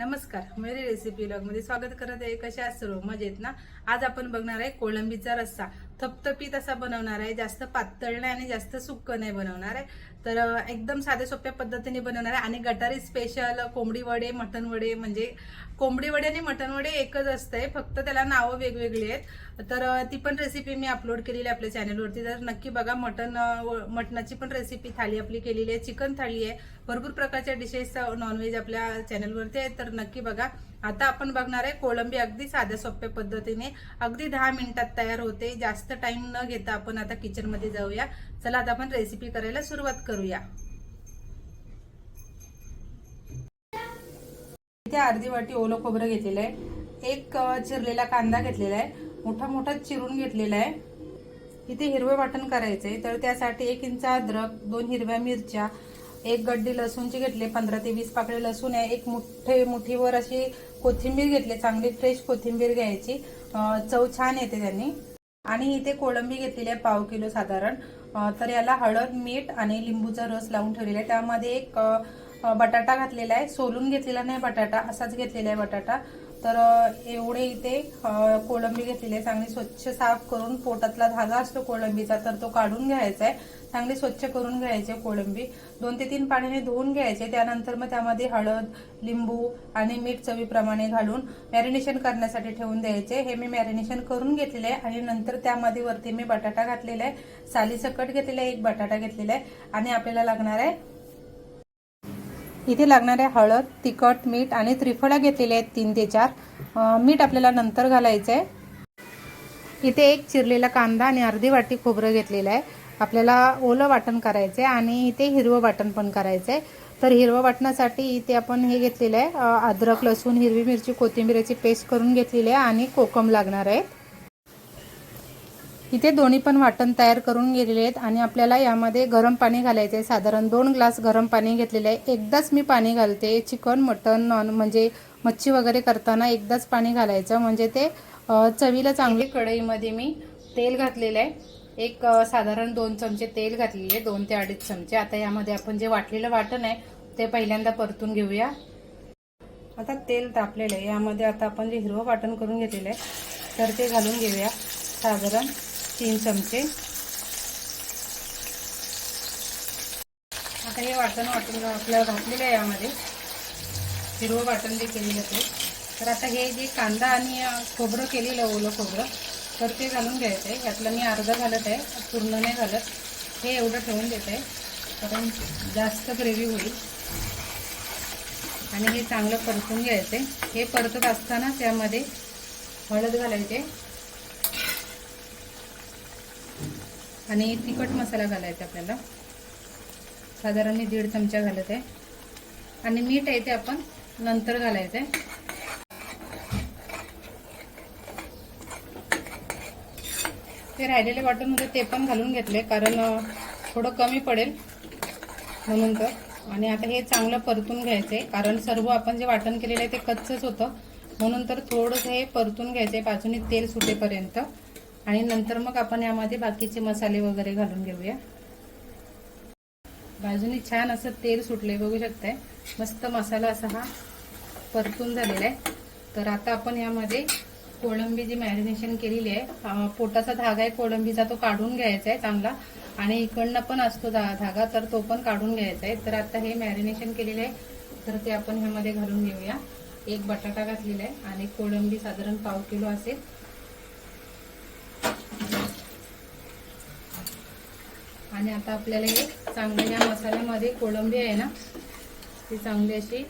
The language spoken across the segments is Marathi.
नमस्कार मेरी रेसिपी मध्ये स्वागत करत आहे. कशा सर्व? मजेत ना? आज आपण बघणार आहे कोळंबीचा रस्सा. थपथपीत असा बनवणार आहे. जास्त पातळ नाही आणि जास्त सुक्क नाही बनवणार आहे. तर एकदम साध्या सोप्या पद्धतीने बनवणार आहे. आणि गटारी स्पेशल कोंबडी वडे मटण वडे म्हणजे कोंबडी वडे आणि मटण वडे एकच असतंय. फक्त त्याला नावं वेगवेगळी आहेत. तर ती पण रेसिपी मी अपलोड केलेली आहे आपल्या चॅनलवरती तर नक्की बघा मटण व- मटणाची पण रेसिपी थाळी आपली केलेली आहे. चिकन थाळी आहे. भरपूर प्रकारच्या डिशेस नॉनव्हेज आपल्या चॅनलवरती आहेत. तर नक्की बघा. आता आपण बघणार आहे कोळंबी अगदी साध्या सोप्या पद्धतीने अगदी दहा मिनिटात तयार होते. जास्त टाइम न घेता आपण आता किचनमध्ये जाऊया. चला आता आपण रेसिपी करायला सुरुवात करूया. इथे अर्धी वाटी ओलं खोबरं घेतलेलं आहे. एक चिरलेला कांदा घेतलेला आहे. मोठा मोठा चिरून घेतलेला आहे. इथे हिरवं वाटण करायचंय. तर त्यासाठी एक इंच अद्रक दोन हिरव्या मिरच्या एक गड्डी लसूणची घेतले पंधरा ते वीस पाकळी लसूण आहे. एक मुठे मुठीवर अशी कोथिंबीर घेतली चांगली फ्रेश कोथिंबीर घ्यायची. चव छान येते त्यांनी. आणि इथे कोळंबी घेतलेली आहे पाव किलो साधारण. तर याला हळद मीठ आणि लिंबूचा रस लावून ठेवलेला आहे. त्यामध्ये एक बटाटा घातलेला आहे. सोलून घेतलेला नाही बटाटा असाच घेतलेला आहे बटाटा. तर एवढे इथे कोळंबी घेतलेली आहे. चांगली स्वच्छ साफ करून पोटातला धागा असतो कोळंबीचा तर तो काढून घ्यायचा आहे. चांगली स्वच्छ करून घ्यायचे कोळंबी. दोन ते तीन पाण्याने धुवून घ्यायचे. त्यानंतर मग त्यामध्ये हळद लिंबू आणि मीठ चवीप्रमाणे घालून मॅरिनेशन करण्यासाठी ठेवून द्यायचे. हे मी मॅरिनेशन करून घेतलेले आहे आणि नंतर त्यामध्ये वरती मी बटाटा घातलेला आहे. सालीसकट घेतलेला आहे एक बटाटा घेतलेला आहे आणि आपल्याला लागणार आहे इथे लागणारे हळद तिखट मीठ आणि त्रिफळा घेतलेले आहेत तीन ते चार. मीठ आपल्याला नंतर घालायचं आहे इथे एक चिरलेला कांदा आणि अर्धी वाटी खोबरं घेतलेलं आहे. आपल्याला ओलं वाटण करायचं आहे आणि इथे हिरवं वाटण पण करायचं आहे तर हिरवं वाटणासाठी इथे आपण हे घेतलेलं आहे अद्रक लसूण हिरवी मिरची कोथिंबीरची पेस्ट करून घेतलेली आहे आणि कोकम लागणार आहेत इथे दोन्ही पण वाटण तयार करून गेलेले आहेत आणि आपल्याला यामध्ये गरम पाणी घालायचं आहे. साधारण दोन ग्लास गरम पाणी घेतलेलं आहे. एकदाच मी पाणी घालते. चिकन मटन नॉन म्हणजे मच्छी वगैरे करताना एकदाच पाणी घालायचं. म्हणजे ते चवीला चांगली कढईमध्ये मी तेल घातलेलं आहे. एक साधारण दोन चमचे तेल घातलेले दोन ते अडीच चमचे. आता यामध्ये आपण जे वाटलेलं वाटण आहे ते पहिल्यांदा परतून घेऊया. आता तेल तापलेलं आहे. यामध्ये आता आपण जे हिरवं वाटण करून घेतलेलं आहे तर ते घालून घेऊया. साधारण तीन चमचे. आता हे वाटण वाटून आपल्याला घातलेलं आहे यामध्ये. हिरवं वाटण जे केलेलं ते. तर आता हे जे कांदा आणि खोबरं केलेलं ओलं खोबरं तर ते घालून घ्यायचं. आहे यातलं मी अर्धं घालत आहे पूर्ण नाही घालत. हे एवढं ठेवून देत. आहे कारण जास्त ग्रेव्ही होईल. आणि हे चांगलं परतून घ्यायचं. आहे हे परतत असताना त्यामध्ये हळद घालायचे. आणि तिखट मसाला घालायचा आपल्याला. साधारण मी दीड चमचा घालत आहे. आणि मीठ आहे ते आपण नंतर घालायचं आहे. ते राहिलेले वाटण होते ते पण घालून घेतले कारण थोडं कमी पडेल म्हणून तर. आणि आता हे चांगलं परतून घ्यायचं आहे कारण सर्व आपण जे वाटण केलेलं आहे ते कच्चंच होतं. म्हणून तर थोडंसं हे परतून घ्यायचं आहे बाजूने तेल सुटेपर्यंत. आणि नंतर मग आपण यामध्ये बाकीचे मसाले वगैरे घालून घेऊया. बाजूने छान असं तेल सुटले बघू शकताय. मस्त मसाला असा हा परतून झालेला आहे. तर आता आपण यामध्ये कोळंबी जी मॅरिनेशन केलेली आहे पोटाचा धागा आहे कोळंबीचा तो काढून घ्यायचा आहे चांगला. आणि इकडनं पण असतो धागा तर तो पण काढून घ्यायचा आहे. तर आता हे मॅरिनेशन केलेलं आहे तर ते आपण ह्यामध्ये घालून घेऊया. एक बटाटा घातलेला आहे आणि कोळंबी साधारण पाव किलो असेल. आणि आता आपल्याला हे चांगलं या मसाल्यामध्ये कोळंबी आहे ना ती चांगली अशी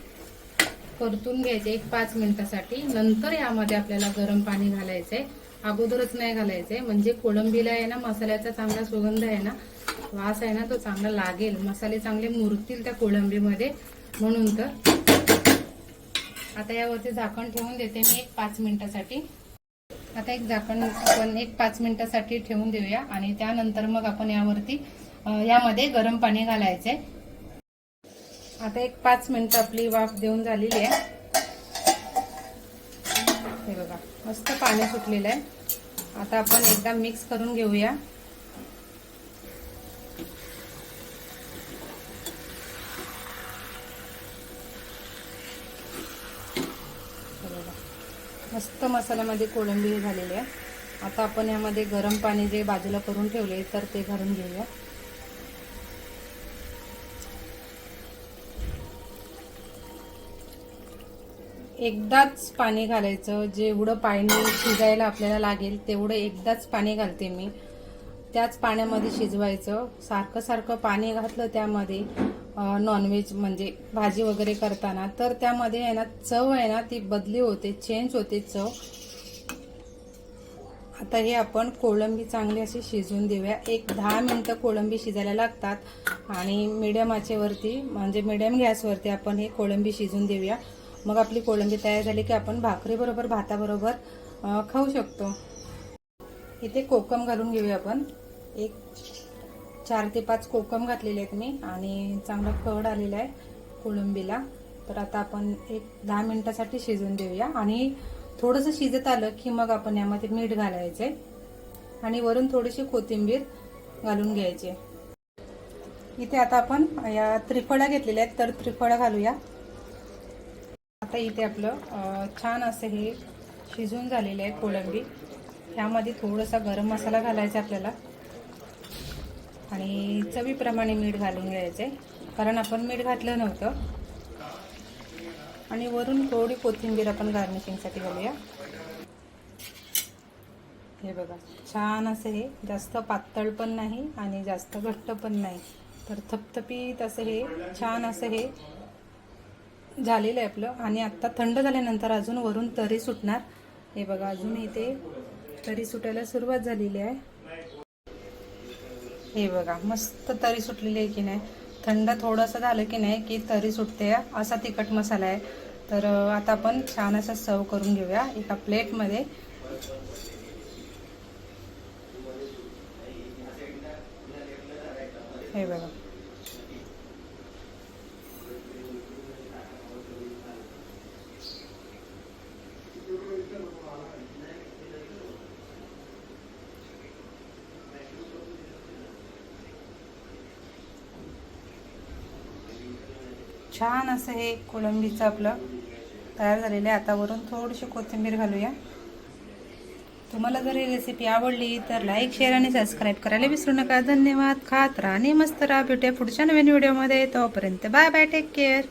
परतून घ्यायचे एक पाच मिनिटासाठी. नंतर यामध्ये आपल्याला गरम पाणी घालायचंय. अगोदरच नाही घालायचंय. म्हणजे कोळंबीला आहे ना मसाल्याचा चांगला सुगंध आहे ना वास आहे ना तो चांगला लागेल. मसाले चांगले मुरतील त्या कोळंबीमध्ये. म्हणून तर आता यावरती झाकण ठेवून देते मी एक पाच मिनिटासाठी. आता एक झाकण आपण एक पाच मिनिटासाठी ठेवून देऊया. आणि त्यानंतर मग आपण यावरती यामध्ये गरम पाणी घालायचंय. आता एक पाच मिनिट आपली वाफ देऊन झालेली आहे. हे बघा मस्त पाणी सुटलेलं आहे. आता आपण एकदा मिक्स करून घेऊया. मस्त मसाल्यामध्ये कोळंबी झालेली आहे. आता आपण यामध्ये गरम पाणी जे बाजूला करून ठेवले तर ते घालून घेऊया. एकदाच पाणी घालायचं जेवढं पाणी शिजायला आपल्याला लागेल तेवढं एकदाच पाणी घालते मी. त्याच पाण्यामध्ये शिजवायचं. सारखं सारखं पाणी घातलं त्यामध्ये नॉनव्हेज म्हणजे भाजी वगैरे करताना. तर त्यामध्ये आहे ना चव आहे ना ती बदली होते चेंज होते चव. आता हे आपण कोळंबी चांगली अशी शिजवून देऊया. एक दहा मिनटं कोळंबी शिजायला लागतात. आणि मिडियम आचेवरती म्हणजे मिडियम गॅसवरती आपण हे कोळंबी शिजून देऊया. मग आपली कोळंबी तयार झाली की आपण भाकरीबरोबर भाताबरोबर खाऊ शकतो. इथे कोकम घालून घेऊया आपण. एक चार ते पाच कोकम घातलेले आहेत मी आणि चांगला कड आलेला आहे कोळंबीला. तर आता आपण एक दहा मिनटासाठी शिजून देऊया आणि थोडंसं शिजत आलं की मग आपण यामध्ये मीठ घालायचे आणि वरून थोडीशी कोथिंबीर घालून घ्यायची. इथे आता आपण या त्रिफळा घेतलेल्या आहेत तर त्रिफळा घालूया. आता इथे आपलं छान असं हे शिजून झालेलं आहे कोळंबी. ह्यामध्ये थोडासा गरम मसाला घालायचा आपल्याला. आणि चवीप्रमाणे मीठ घालून घ्यायचे. कारण आपण मीठ घातलं नव्हतं. आणि वरून थोडी कोथिंबीर आपण गार्निशिंगसाठी घालूया. हे बघा छान असं हे. जास्त पातळ पण नाही आणि जास्त घट्ट पण नाही. तर थपथपीत असं हे छान असं हे झालेलं आहे आपलं. आणि आत्ता थंड झाल्यानंतर अजून वरून तरी सुटणार. हे बघा अजून इथे तरी सुटायला सुरुवात झालेली आहे. हे बघा मस्त तरी सुटलेली आहे की नाही? थंड थोडंसं झालं की नाही की तरी सुटते असा तिखट मसाला आहे. तर आता आपण छान असं सर्व करून घेऊया एका प्लेटमध्ये. हे बघा. छान असं हे कोलंबीचं आपलं तयार झालेलं आहे. आता वरून थोडीशी कोथिंबीर घालूया. तुम्हाला जर ही रेसिपी आवडली तर लाईक शेअर आणि सबस्क्राईब करायला विसरू नका. धन्यवाद. खात राहा आणि मस्त राहा. भेटूया पुढच्या नवीन व्हिडिओमध्ये तोपर्यंत बाय बाय टेक केअर